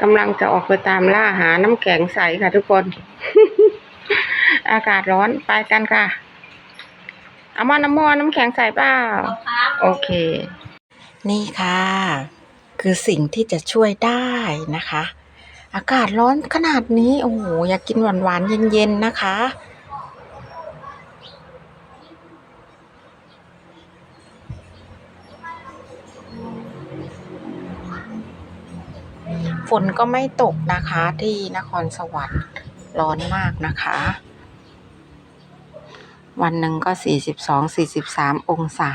กำลังจะออกไปตามล่าหาน้ำแข็งใสค่ะทุกคน อากาศร้อนไปกันค่ะ เอามาน้ำมอน้ำแข็งใสเปล่าโอเค นี่ค่ะ คือสิ่งที่จะช่วยได้นะคะ อากาศร้อนขนาดนี้ โอ้โหอยากกินหวานๆเย็นๆนะคะ ฝนก็ไม่ตกนะคะที่นครสวรรค์ร้อนมากนะคะ วันหนึ่งก็ 42 43 องศา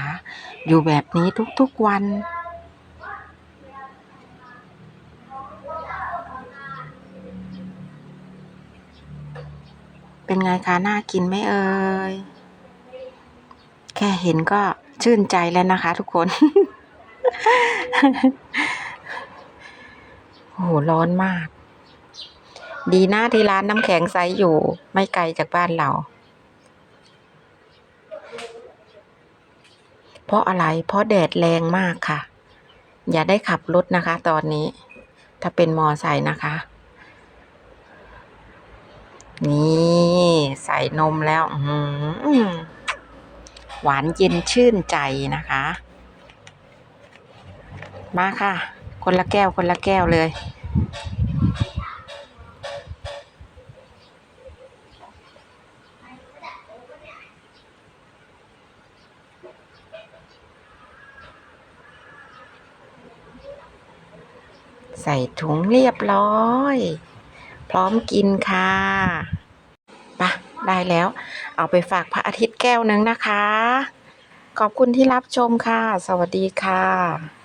อยู่แบบนี้ทุกๆวันเป็นไงคะน่ากินไหมเอ่ย แค่เห็นก็ชื่นใจแล้วนะคะทุกคน โอ้โหร้อนมาก ดีนะที่ร้านน้ำแข็งใสอยู่ ไม่ไกลจากบ้านเรา เพราะอะไร เพราะแดดแรงมากค่ะ อย่าได้ขับรถนะคะ ตอนนี้ ถ้าเป็นมอไซค์นะคะ นี่ใส่นมแล้วหวานเย็นชื่นใจนะคะ มาค่ะ คนละแก้วคนละแก้วเลย ใส่ถุงเรียบร้อย พร้อมกินค่ะปะได้แล้ว เอาไปฝากพระอาทิตย์แก้วหนึ่งนะคะ ขอบคุณที่รับชมค่ะ สวัสดีค่ะ